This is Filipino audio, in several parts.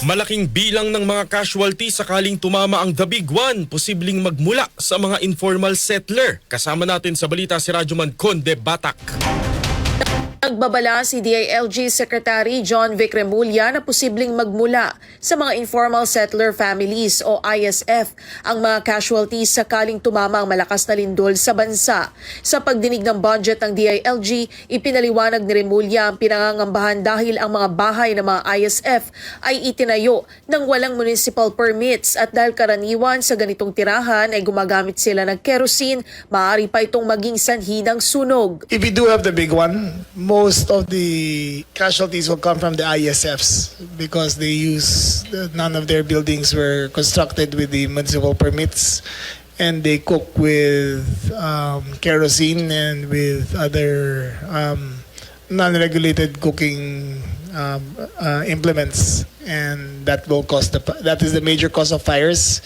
Malaking bilang ng mga casualty sakaling tumama ang The Big One, posibleng magmula sa mga informal settler. Kasama natin sa balita si Radyoman Conde Batak. Nagbabala si DILG Secretary John Vic Remulla na posibleng magmula sa mga informal settler families o ISF ang mga casualties sakaling tumama ang malakas na lindol sa bansa. Sa pagdinig ng budget ng DILG, ipinaliwanag ni Remulla ang pinangangambahan dahil ang mga bahay ng mga ISF ay itinayo ng walang municipal permits at dahil karaniwan sa ganitong tirahan ay gumagamit sila ng kerosene, maaari pa itong maging sanhi ng sunog. If we do have the big one, most of the casualties will come from the ISFs because they use none of their buildings were constructed with the municipal permits. And they cook with um, kerosene and with other um, non-regulated cooking um, uh, implements. And that will cause the that is the major cause of fires.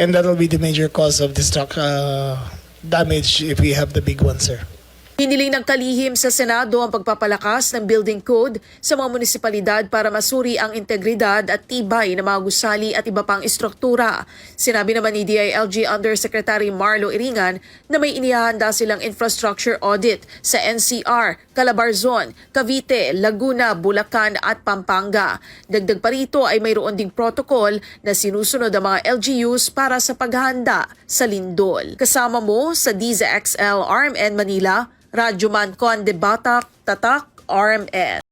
And that will be the major cause of destruct uh, damage if we have the big ones, sir Hiniling ng kalihim sa Senado ang pagpapalakas ng building code sa mga munisipalidad para masuri ang integridad at tibay ng mga gusali at iba pang istruktura. Sinabi naman ni DILG Undersecretary Marlo Iringan na may inihahanda silang infrastructure audit sa NCR, Calabarzon, Cavite, Laguna, Bulacan at Pampanga. Dagdag pa rito ay mayroon ding protocol na sinusunod ang mga LGUs para sa paghahanda sa lindol. Kasama mo sa DZXL RMN Manila, Radyoman Conde Batak, Tatak, RMN.